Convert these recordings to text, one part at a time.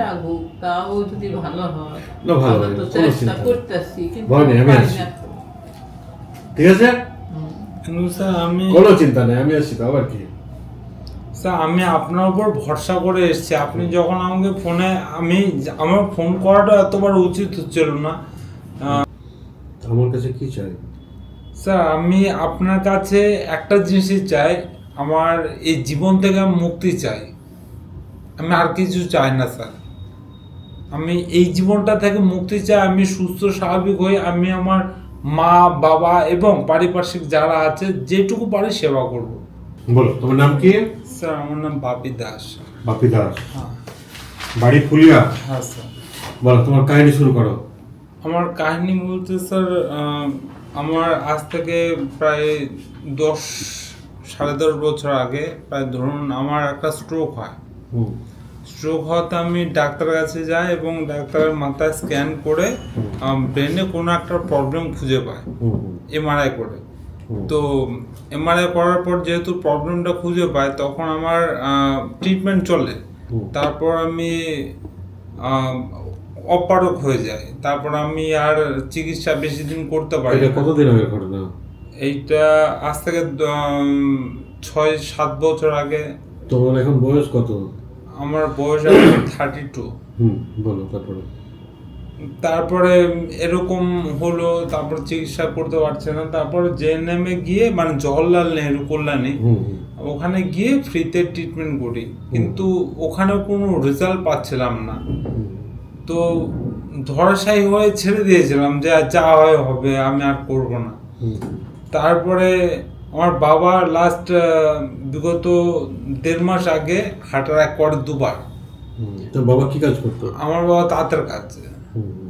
লাগুক তাও যদি ভালো হয়। না, ভালো আমরা তো চেষ্টা করতেছি কিন্তু ভয় নেই, আমি পারি আছি। না তো। ঠিক আছে? স্যার আমি কোনো চিন্তা নেই আমি আসছি তো আবার কি। স্যার আমি আপনার উপর ভরসা করে এসেছি। আপনি যখন আমাকে ফোনে আমি আমার ফোন করাটা এতবার উচিত হচ্ছিল না। আহ, আমার কাছে কি চাই? স্যার আমি আপনার কাছে একটা জিনিসই চাই আমার এই জীবন থেকে আমি মুক্তি চাই। আমি আর কিছু চাই না স্যার। আমি এই জীবনটা থেকে মুক্তি চাই আমি সুস্থ স্বাভাবিক হয়ে আমি আমার মা বাবা এবং পারিপার্শ্বিক যারা আছে যেটুকু পারি সেবা করব। বলো তোমার নাম কি? স্যার আমার নাম বাপি দাস। বাপি দাস। হ্যাঁ। বাড়ি ফুলিয়া? হ্যাঁ স্যার। বলো তোমার কাহিনী শুরু করো। আমার কাহিনী বলতে স্যার আমার আজ থেকে প্রায় দশ সাড়ে দশ বছর আগে প্রায় ধরুন আমার একটা স্ট্রোক হয়। হুম স্ট্রোক হওয়াতে আমি ডাক্তারের কাছে যাই এবং ডাক্তারের মাথায় স্ক্যান করে ব্রেনে কোনো একটা প্রবলেম খুঁজে পায় এমআরআই করে। তো এমআরআই করার পর যেহেতু প্রবলেমটা খুঁজে পায় তখন আমার ট্রিটমেন্ট চলে। তারপর আমি অপারক হয়ে যায় তারপর আমি আর চিকিৎসা বেশি দিন করতে পারি। কতদিন আগে ঘটনা? এইটা আজ থেকে ছয় সাত বছর আগে। তোমার এখন বয়স কত? আমার বয়স এখন থার্টি টু হুম বলো তারপরে? তারপরে এরকম হলো তারপর চিকিৎসা করতে পারছে না। তারপর জেএনএমে গিয়ে মানে জওহরলাল নেহরু কল্যাণী ওখানে গিয়ে ফ্রিতে ট্রিটমেন্ট করি। কিন্তু ওখানে কোনো রেজাল্ট পাচ্ছিলাম না। তো ধরাশায়ী হয়ে ছেড়ে দিয়েছিলাম যে যা হয় হবে আমি আর করব না। তারপরে আমার বাবা লাস্ট বিগত দেড় মাস আগে হার্ট অ্যাটাক করে দুবার। তোর বাবা কি কাজ করতো? আমার বাবা তাঁতের কাজ।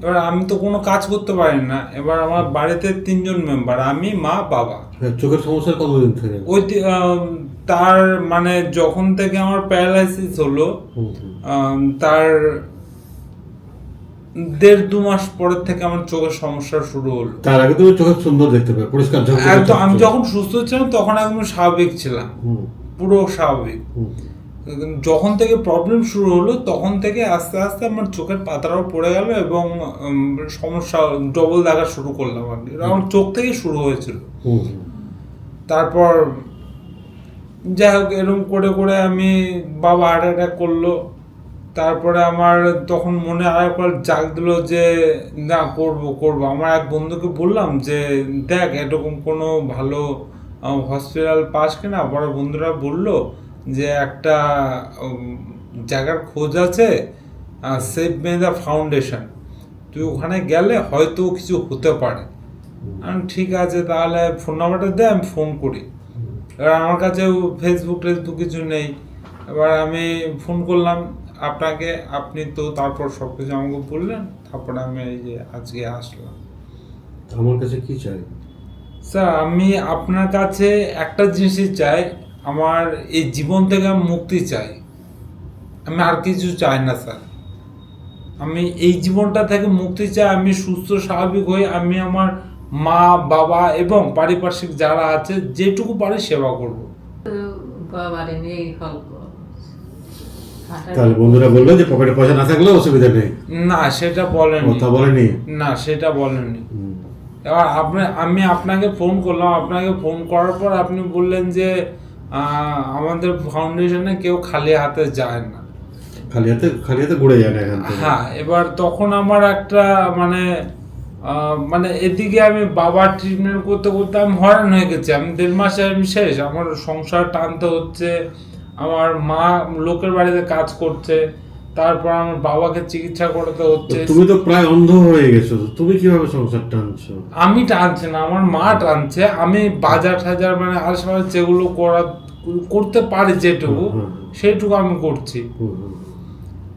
এবার আমি তো কোনো কাজ করতে পারি না। এবার আমার বাড়িতে তিনজন মেম্বার আমি মা বাবা। হ্যাঁ, চোখের সমস্যা কতদিন থেকে? ওই তার মানে যখন থেকে আমার প্যারালাইসিস হলো। তার দেড় দু মাস পরের থেকে আমার চোখের সমস্যা শুরু হলো। তার আগে তুমি চোখের সুন্দর দেখতে পাবে পরিষ্কার একদম আমি যখন সুস্থ ছিলাম তখন একদম স্বাভাবিক ছিলাম পুরো স্বাভাবিক। যখন থেকে প্রবলেম শুরু হলো তখন থেকে আস্তে আস্তে আমার চোখের পাতাটাও পড়ে গেল এবং সমস্যা ডবল দেখা শুরু করলাম আর কি। আমার চোখ থেকে শুরু হয়েছিল। তারপর যাই হোক এরকম করে করে আমি বাবা হার্ট অ্যাটাক করল। তারপরে আমার তখন মনে আরেকবার জাগ দিল যে, না, করব করব। আমার এক বন্ধুকে বললাম যে, দেখ, এরকম কোনো ভালো হসপিটাল পাস কিনা? বড় বন্ধুরা বলল যে, একটা জায়গার খোঁজ আছে সেভ মেদা ফাউন্ডেশন তুই ওখানে গেলে হয়তো কিছু হতে পারে। আমি, ঠিক আছে, তাহলে ফোন নাম্বারটা দে, আমি ফোন করি। এবার আমার কাছে ফেসবুক টেসবুক কিছু নেই। এবার আমি ফোন করলাম। আপনাকে আপনি তো তারপর সব কিছু আমাকে বললেন তারপরে আমি এই যে আজকে আসলাম। আমার কাছে কি চাই? স্যার আমি আপনার কাছে একটা জিনিসই চাই আমার এই জীবন থেকে আমি মুক্তি চাই। আমি আর কিছু চাই না স্যার। আমি এই জীবনটা থেকে মুক্তি চাই আমি সুস্থ স্বাভাবিক হয়ে আমি আমার মা বাবা এবং পারিপার্শ্বিক যারা আছে যেটুকু পারি সেবা করব। বাবারে নেই হাঁটার- তাহলে বন্ধুরা বলল যে পকেটে পয়সা না থাকলেও অসুবিধা নেই। না সেটা বলেনি কথা বলেনি না সেটা বলেনি এবার আপনি আমি আপনাকে ফোন করলাম। আপনাকে ফোন করার পর আপনি বললেন যে আমাদের ফাউন্ডেশনে কেউ খালি হাতে যায় না। খালি হাতে খালি হাতে ঘুরে যায় না হ্যাঁ এবার তখন আমার একটা মানে মানে এদিকে আমি বাবার ট্রিটমেন্ট করতে করতে আমি হয়ে গেছি। আমি দেড় মাসে আমি শেষ। আমার সংসার টানতে হচ্ছে। আমার মা লোকের বাড়িতে কাজ করছে তারপর আমার বাবাকে চিকিৎসা করতে হচ্ছে। তুমি তো প্রায় অন্ধ হয়ে গেছো তুমি কীভাবে সংসার টানছো? আমি টানছি না আমার মা টানছে আমি বাজার টাজার মানে আশেপাশে যেগুলো করা করতে পারি যেটুকু হুম। আমি করছি।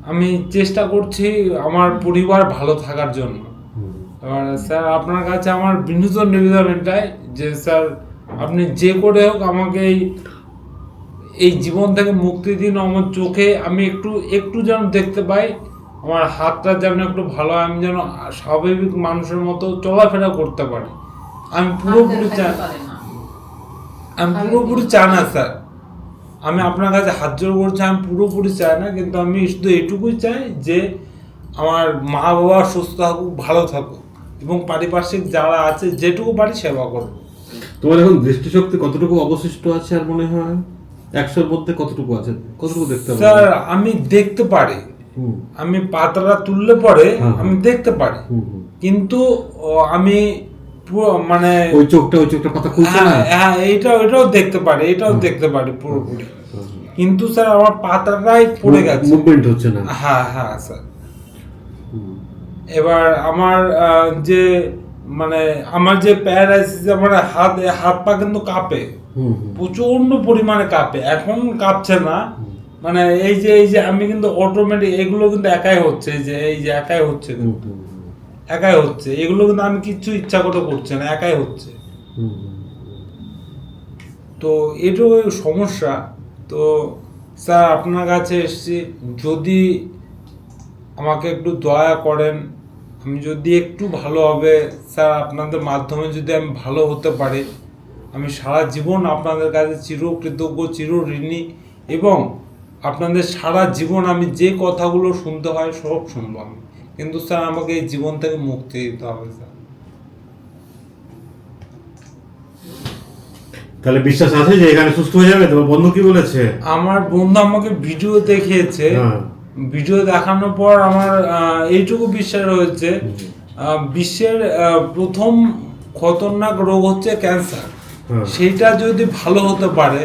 আমি চেষ্টা করছি আমার পরিবার ভালো থাকার জন্য। এবার স্যার আপনার কাছে আমার বিনোদন নিবেদন এটাই যে স্যার আপনি যে করে হোক আমাকে এই এই জীবন থেকে মুক্তি দিন আমার চোখে। আমি একটু একটু যেন দেখতে পাই আমার হাতটা যেন একটু ভালো হয়, আমি যেন স্বাভাবিক মানুষের মতো চলাফেরা করতে পারি। আমি পুরোপুরি আমি পুরোপুরি চাই না স্যার। আমি আপনার কাছে হাত জোর করছি আমি পুরোপুরি চাই না কিন্তু আমি শুধু এটুকুই চাই যে আমার মা বাবা সুস্থ থাকুক ভালো থাকুক এবং পারিপার্শ্বিক যারা আছে যেটুকু পারি সেবা করব তোমার এখন দৃষ্টিশক্তি কতটুকু অবশিষ্ট আছে আর মনে হয়? একশোর মধ্যে কতটুকু আছে? কতটুকু দেখতে স্যার আমি দেখতে পারি। আমি পাতাটা তুললে পরে হ্যাঁ। আমি দেখতে পারি। কিন্তু আমি মানে ওই চোখটা ওই চোখটা পাতা খুলছে না? হ্যাঁ হ্যাঁ এইটাও এটাও দেখতে পারি এটাও দেখতে পারি পুরোপুরি। কিন্তু স্যার আমার পাতাটাই পড়ে গেছে। মুভমেন্ট হচ্ছে না। হ্যাঁ হ্যাঁ স্যার। এবার আমার যে মানে আমার যে প্যারালাইসিস আমার হাত হাত পা কিন্তু কাঁপে। প্রচণ্ড পরিমাণে কাঁপে। এখন কাঁপছে না। মানে এই যে এই যে আমি কিন্তু অটোমেটিক এগুলো কিন্তু একাই হচ্ছে যে এই যে একাই হচ্ছে কিন্তু। একাই হচ্ছে। এগুলো কিন্তু আমি কিচ্ছু ইচ্ছা করে করছে না একাই হচ্ছে। তো এটাও সমস্যা। তো স্যার আপনার কাছে এসেছি। যদি আমাকে একটু দয়া করেন আমি যদি একটু ভালো হবে স্যার আপনাদের মাধ্যমে যদি আমি ভালো হতে পারি আমি সারা জীবন আপনাদের কাছে চিরকৃতজ্ঞ চির ঋণী এবং আপনাদের সারা জীবন আমি যে কথাগুলো শুনতে হয় সব শুনব আমি। কিন্তু স্যার আমাকে এই জীবন থেকে মুক্তি দিতে হবে স্যার। তাহলে বিশ্বাস আছে যে এখানে সুস্থ হয়ে যাবে? তোমার বন্ধু কি বলেছে? আমার বন্ধু আমাকে ভিডিও দেখিয়েছে। হ্যাঁ। ভিডিও দেখানোর পর আমার এইটুকু বিশ্বাস রয়েছে। বিশ্বের প্রথম খতরনাক রোগ হচ্ছে ক্যান্সার। সেটা যদি ভালো হতে পারে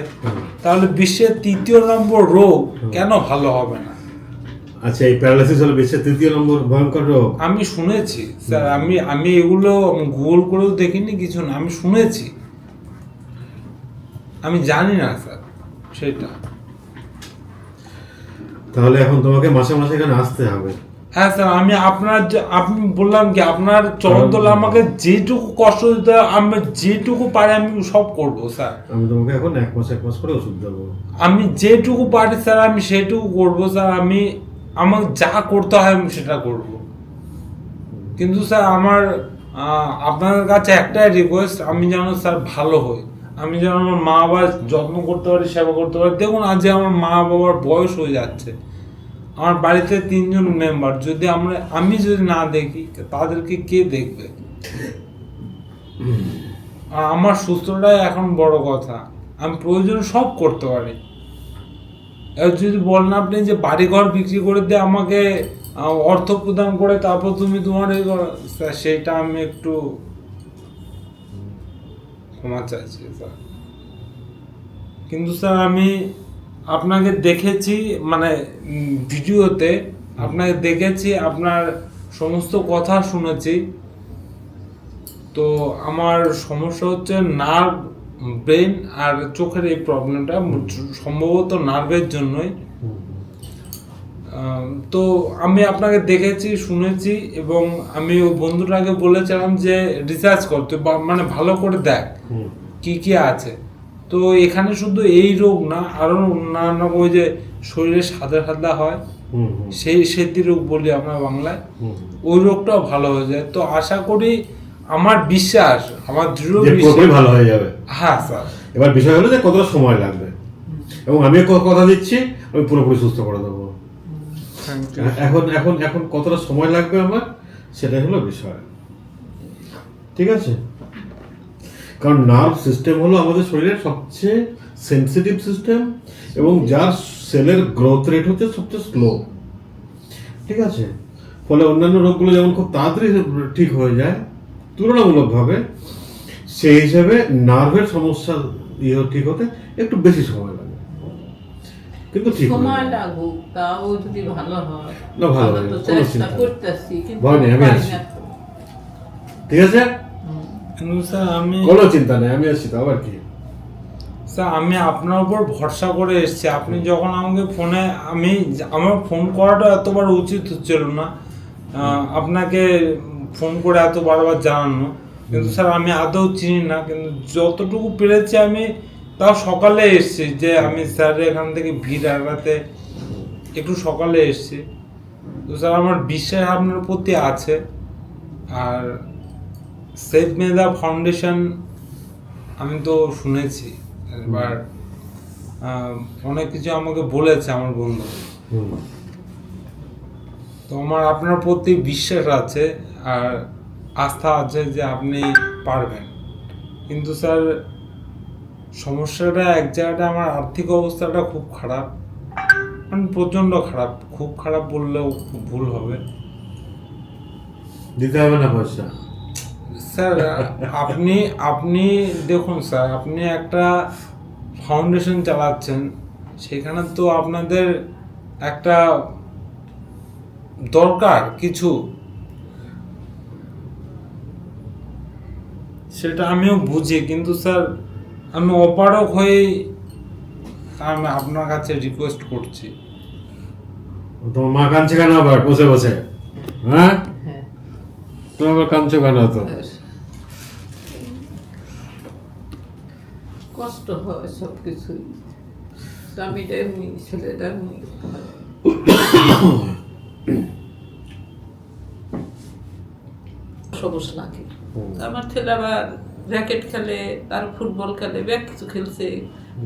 তাহলে বিশ্বের তৃতীয় নম্বর রোগ কেন ভালো হবে না? আচ্ছা এই প্যারালাইসিস হলো বিশ্বের তৃতীয় নম্বর ভয়ঙ্কর রোগ? আমি শুনেছি স্যার আমি আমি এগুলো গুগল করেও দেখিনি কিছু না আমি শুনেছি। আমি জানি না স্যার সেটা। তাহলে এখন তোমাকে মাসে মাসে এখানে আসতে হবে। হ্যাঁ স্যার আমি আপনার আপনি বললাম কি আপনার চরণতলে আমাকে যেটুকু কষ্ট দিতে আমি যেটুকু পারি আমি সব করব স্যার। আমি তোমাকে এখন এক মাস এক মাস করে ওষুধ দেবো। আমি যেটুকু পারি স্যার আমি সেটুকু করব স্যার। আমি আমাকে যা করতে হয় আমি সেটা করব। কিন্তু স্যার আমার আহ, আপনাদের কাছে একটাই রিকোয়েস্ট আমি যেন স্যার ভালো হই। আমি যেন আমার মা বাবার যত্ন করতে পারি, সেবা করতে পারি। দেখুন আজ আমার মা বাবার বয়স হয়ে যাচ্ছে। আমার বাড়িতে তিনজন মেম্বার যদি আমরা, আমি যদি না দেখি, তাদেরকে কে দেখবে? আমার সুস্থটাই এখন বড় কথা। আমি প্রয়োজন সব করতে পারি। এবার যদি বলেন আপনি যে বাড়িঘর বিক্রি করে দিয়ে আমাকে অর্থ প্রদান করে, তারপর তুমি তোমার এই সেইটা আমি একটু ক্ষমা চাইছি, স্যার। কিন্তু, স্যার, আমি আপনাকে দেখেছি মানে ভিডিওতে আপনাকে দেখেছি, আপনার সমস্ত কথা শুনেছি। তো আমার সমস্যা হচ্ছে নার্ভ ব্রেন আর চোখের এই প্রবলেমটা সম্ভবত নার্ভের জন্যই। তো আমি আপনাকে দেখেছি শুনেছি এবং আমি ওই বন্ধুটাকে বলেছিলাম যে রিসার্চ করতে মানে ভালো করে দেখ। কি কি আছে। তো এখানে শুধু এই রোগ না আরও অন্যান্য ওই যে শরীরে সাদা সাদা হয় সেই সেতি রোগ বলি আমরা বাংলায়। ওই রোগটাও ভালো হয়ে যায়। তো আশা করি আমার বিশ্বাস আমার দৃঢ় বিশ্বাস ভালো হয়ে যাবে। হ্যাঁ স্যার। এবার বিষয় হলো যে কতটা সময় লাগবে। এবং আমি কথা দিচ্ছি আমি পুরোপুরি সুস্থ করে দেবো। এখন এখন এখন কতটা সময় লাগবে আমার? সেটাই হলো বিষয়। ঠিক আছে? কারণ নার্ভ সিস্টেম হলো আমাদের শরীরের সবচেয়ে সেন্সিটিভ সিস্টেম এবং যার সেলের গ্রোথ রেট হচ্ছে সবচেয়ে স্লো ঠিক আছে? ফলে অন্যান্য রোগগুলো যেমন খুব তাড়াতাড়ি ঠিক হয়ে যায়, তুলনামূলকভাবে, সেই হিসেবে নার্ভের সমস্যা ইয়ে ঠিক হতে একটু বেশি সময় কিন্তু ঠিক সময় লাগুক তাও যদি ভালো হয়। না, ভালো হয়, তো চেষ্টা করতেছি কিন্তু ভয় নেই, আমি আছি। ঠিক আছে? স্যার আমি কোনো চিন্তা নেই আমি আছি তো আবার কি? স্যার আমি আপনার উপর ভরসা করে এসেছি। আপনি যখন আমাকে ফোনে আমি আমার ফোন করাটা এতবার উচিত হচ্ছিল না। আহ, আপনাকে ফোন করে এত বারবার জানানো। কিন্তু স্যার আমি আদৌ চিনি না কিন্তু যতটুকু পেরেছি আমি তাও সকালে এসেছি যে আমি স্যার এখান থেকে ভিড় এড়াতে একটু সকালে এসেছি। তো স্যার আমার বিশ্বাস আপনার প্রতি আছে। আর সেফ মেধা ফাউন্ডেশন আমি তো শুনেছি। এবার অনেক কিছু আমাকে বলেছে আমার বন্ধু। তো আমার আপনার প্রতি বিশ্বাস আছে আর আস্থা আছে যে আপনি পারবেন। কিন্তু স্যার সমস্যাটা এক জায়গাটা আমার আর্থিক অবস্থাটা খুব খারাপ। মানে প্রচণ্ড খারাপ। খুব খারাপ বললেও ভুল হবে। দিতে হবে না পয়সা। স্যার আপনি আপনি দেখুন স্যার আপনি একটা ফাউন্ডেশন চালাচ্ছেন সেখানে তো আপনাদের একটা দরকার কিছু। সেটা আমিও বুঝি কিন্তু স্যার আমি অপারক হয়ে আমি আপনার কাছে রিকোয়েস্ট করছি। তোমার মা কাঁদছে কেন আবার? বসে বসে। হ্যাঁ? হ্যাঁ। তুমি আবার কাঁদছো কেন তো কষ্ট হয় সব কিছুই স্বামীটা এমনি ছেলেটা এমনি। সবুজ লাগে। আমার ছেলে আবার র্যাকেট খেলে তার ফুটবল খেলে ব্যাগ কিছু খেলছে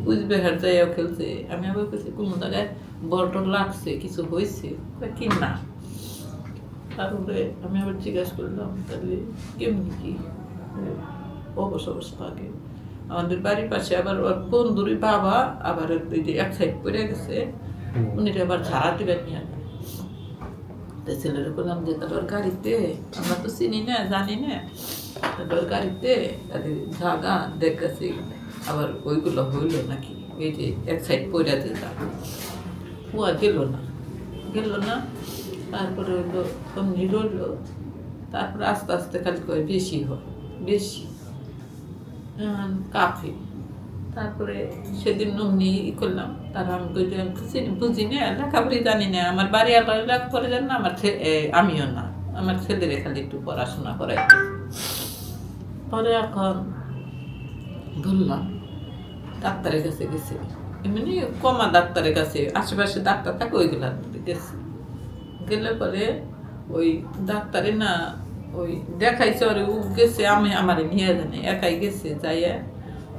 কুচবিহার যাইয়াও খেলছে। আমি আবার কিছু কোনো জায়গায় বলটন লাগছে কিছু হয়েছে কি না? তারপরে আমি আবার জিজ্ঞাসা করলাম তাহলে কেমনি কি? অবস অবস থাকে আমাদের বাড়ির পাশে আবার ওর বন্ধুরই বাবা আবার এক সাইড পড়ে গেছে উনি আবার ঝাড়া দিবেন নিয়ে। তো ছেলেরা বললাম যে তারপর গাড়িতে আমরা তো চিনি না জানি না। তারপর গাড়িতে তাদের জাগা দেখতেছি আবার ওইগুলো হইল নাকি? এই যে এক সাইড পড়ে যেতাম কুয়া গেল না গেল না। তারপরে হইল অমনি রইল। তারপরে আস্তে আস্তে খালি কয় বেশি হয় বেশি। আহ, কাফি। তারপরে সেদিন নমনি ই করলাম তারা আমি বুঝি না, লেখাপড়ি জানি না, আমার বাড়ি আলো লেখাপড়া জানি না, আমার আমিও না, আমার ছেলেরে খালি একটু পড়াশোনা করাইতে পরে এখন বললাম, ডাক্তারের কাছে গেছে। এমনি কমা ডাক্তারের কাছে, আশেপাশে ডাক্তার থাকে ওইগুলা গেছে। গেলে পরে ওই ডাক্তারে না, ওই দেখাইছে, ওরে ও গেছে, আমি আমারে নিয়ে জানি একাই গেছে, যাইয়া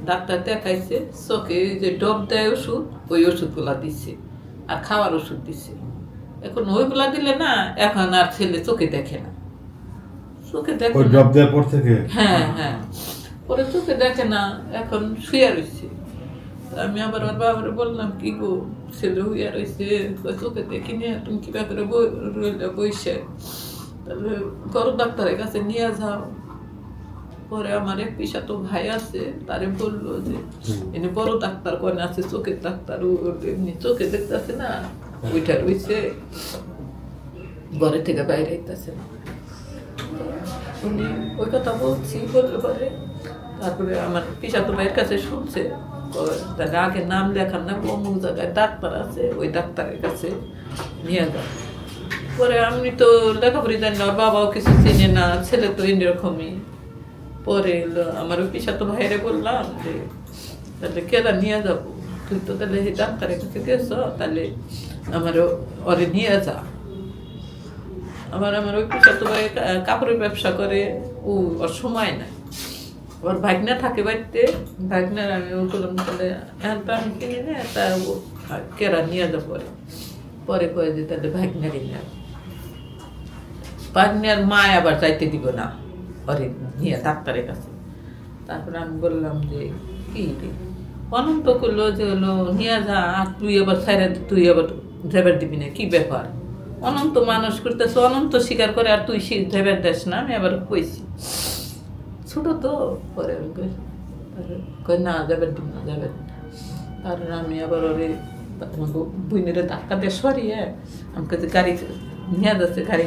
ডাক্তার দেখাইছে চোখে ওই যে ডব দেয় ওষুধ ওই ওষুধগুলা দিছে আর খাওয়ার ওষুধ দিছে। এখন ওইগুলা দিলে না এখন আর ছেলে চোখে দেখে না। চোখে দেখে ওই দেওয়ার পর থেকে? হ্যাঁ হ্যাঁ। পরে চোখে দেখে না এখন শুয়ে রয়েছে আমি আবার ওর বাবারে বললাম কি গো ছেলে হইয়া রয়েছে চোখে দেখি নিয়ে তুমি কিবা করে বই- রইলে বইসে। তাহলে গরু ডাক্তারের কাছে নিয়ে যাও। পরে আমার এক পিসা তো ভাই আছে তারে বলল যে এনে বড় ডাক্তার কোন আছে চোখের ডাক্তার এমনি চোখে দেখতেছে না ওইটা রয়েছে ঘরে থেকে বাইরে আইতেছে না। উনি ওই কথা বলছি বললে পরে তারপরে আমার পিসাতো ভাইয়ের কাছে শুনছে তাহলে আগে নাম লেখার না অমুক জায়গায় ডাক্তার আছে ওই ডাক্তারের কাছে নিয়ে যাও। পরে আমি তো লেখাপড়ি জানি না ওর বাবাও কিছু চিনে না ছেলে তো এরকমই। পরে এলো। আমার পিসাতো ভাইরে বললাম যে, তাহলে কেরা নিয়ে যাব? তুই তো তাহলে সেই ডাক্তারের কাছে গেছো, তাহলে আমার ওরে নিয়ে যা। আমার আমার ওই পিসা তো ভাই কাপড়ের ব্যবসা করে ও ওর সময় নাই। ওর ভাগনা থাকে বাড়িতে, ভাগনার আমি ও করলাম তাহলে তো আমি কিনি না, তা ও কেরা নিয়ে যাব পরে। পরে কয়ে যে, তাহলে ভাগনারই না ভাগনার মা আবার যাইতে দিব না। ওরে নিয়ে ডাক্তারের কাছে। তারপরে আমি বললাম যে কি রে? অনন্ত করল যে হলো নিয়ে যা তুই আবার ছাইরা দে, তুই আবার যাবার দিবি না কি ব্যাপার? অনন্ত মানুষ করতেছে অনন্ত স্বীকার করে আর তুই যাবার দেস না। আমি আবার কইছি। ছোট তো পরে কই না যাবার দিব না না। আর আমি আবার ওরে বুইনেরে ধাক্কা দিয়ে আমি কাছে গাড়ি নিয়ে যাচ্ছে গাড়ি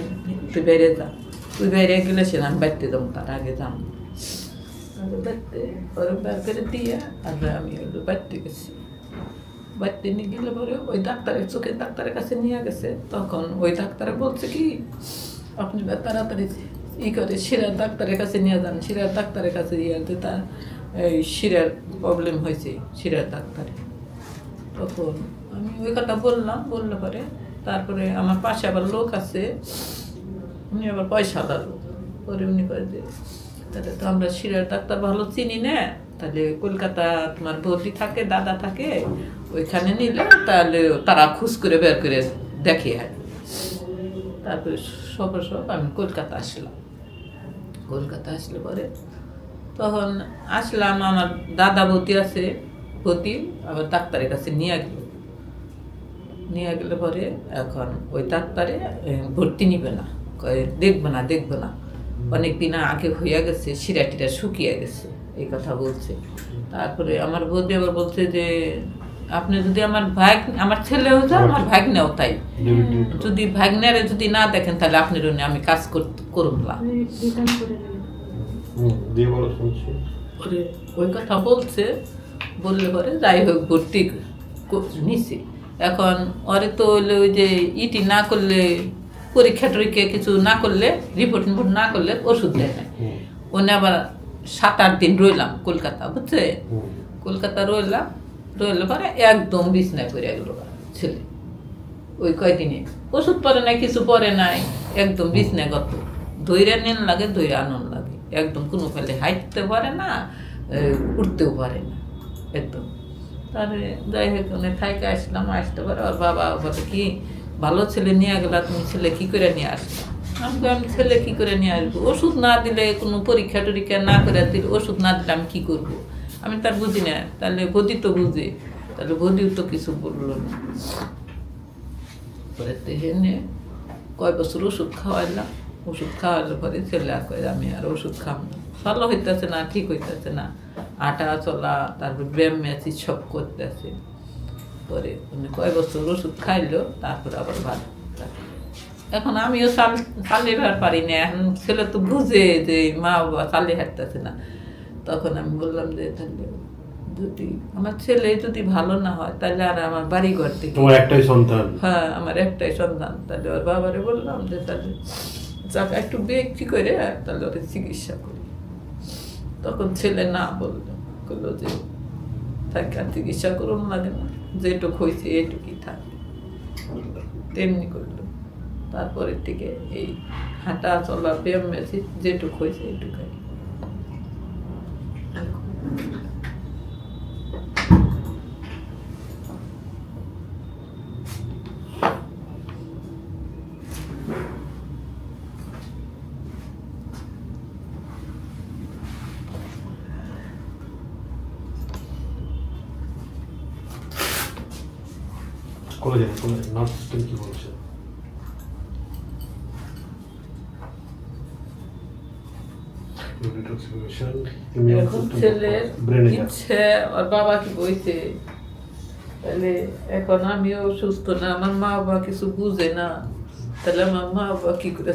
তুই বেরিয়ে যা। তুই বেরিয়ে গেলে সে আমি বাড়তে যাব তার আগে যাম বাড়তে ওরে বের করে দিয়ে আর আমি হলো বাড়তে গেছি বাড়তে নিয়ে গেলে পরে ওই ডাক্তারের চোখের ডাক্তারের কাছে নিয়ে গেছে তখন ওই ডাক্তারে বলছে কি আপনি তাড়াতাড়ি ই করে শিরার ডাক্তারের কাছে নিয়ে যান শিরার ডাক্তারের কাছে ইয়ে যে তার এই শিরার প্রবলেম হয়েছে শিরার ডাক্তারে তখন আমি ওই কথা বললাম বললে পরে তারপরে আমার পাশে আবার লোক আছে উনি আবার পয়সা লোক পরে উনি করে যে, তাহলে তো আমরা শিরার ডাক্তার ভালো চিনি না। তাহলে কলকাতা তোমার ভর্তি থাকে, দাদা থাকে, ওইখানে নিলে তাহলে তারা খুশ করে বের করে দেখে আর তারপরে সব সব আমি কলকাতা আসলাম। কলকাতা আসলে পরে তখন আসলাম, আমার দাদা ভর্তি আছে ভর্তি আবার ডাক্তারের কাছে নিয়ে গেল। নিয়ে গেলে পরে এখন ওই ডাক্তারে ভর্তি নিবে না। কয় দেখবে না দেখবে না। অনেক দিন আগে হইয়া গেছে শিরা টিরা শুকিয়ে গেছে এই কথা বলছে। তারপরে আমার বৌদি আবার বলছে যে আপনি যদি আমার ভাই আমার ছেলে হতো আমার ভাগ্নেও তাই। যদি ভাগ্নারে যদি না দেখেন তাহলে আপনার জন্য আমি কাজ করুন না। ওই কথা বলছে বললে পরে যাই হোক ভর্তি নিছি। এখন ওরে তো হইল ওই যে ইটি না করলে পরীক্ষা টরীক্ষা কিছু না করলে রিপোর্ট টিপোর্ট না করলে ওষুধ দেয় না ওনে আবার সাত আট দিন রইলাম কলকাতা বুঝছে? কলকাতা রইলাম রইলে পরে একদম বিছনায় পড়ে গেল ছেলে। ওই কয়দিনে? ওষুধ পরে নাই কিছু পরে নাই একদম বিছনায় গত ধৈর্য নেন লাগে ধৈর্য আনন্দ লাগে। একদম কোনো ফেলে হাঁটতে পারে না উঠতেও পারে না একদম। তাহলে যাই হোক থাইকে আসলাম আসতে পারে ওর বাবা বলে কি ভালো ছেলে নিয়ে গেলা, তুমি ছেলে কি করে নিয়ে আসবে? আমি আমি ছেলে কি করে নিয়ে আসব? ওষুধ না দিলে কোনো পরীক্ষা টরীক্ষা না করে দিলে ওষুধ না দিলে আমি কি করব? আমি তার বুঝি না। তাহলে বদি তো বুঝে। তাহলে বদিও তো কিছু বলল না। পরে হেনে কয় বছর ওষুধ খাওয়াইলাম। ওষুধ খাওয়াইলে পরে ছেলে আর কয়, আমি আর ওষুধ খাম না। ভালো হইতেছে না, ঠিক হইতেছে না। আটা চলা, তারপর ব্যায়াম ম্যাচি সব করতেছে। পরে উনি কয় বছর ওষুধ খাইলো তারপরে আবার ভালো এখন আমিও চাল চালিয়ে হার পারি না। এখন ছেলে তো বুঝে যে মা বাবা চালিয়ে হাঁটতেছে না। তখন আমি বললাম যে তাহলে যদি আমার ছেলে যদি ভালো না হয় তাহলে আর আমার বাড়ি ঘর থেকে তোমার একটাই সন্তান? হ্যাঁ আমার একটাই সন্তান। তাহলে ওর বাবারে বললাম যে তাহলে যাকে একটু বিক্রি করে তাহলে ওকে চিকিৎসা করি। তখন ছেলে না বলল। বলল যে তাকে আর চিকিৎসা করুন লাগে না যেটুক হয়েছে এটুকুই থাকবে তেমনি করল। তারপরের থেকে এই হাঁটা চলা, ব্যায়াম মেসি যেটুক হয়েছে এটুকাই। কলেজে কলেজে নার্ভ সিস্টেম কি বলছে। ইচ্ছে ওর বাবা কি বইছে তাহলে এখন আমিও সুস্থ না আমার মা বাবা কিছু বুঝে না তাহলে আমার মা বাবা কি করে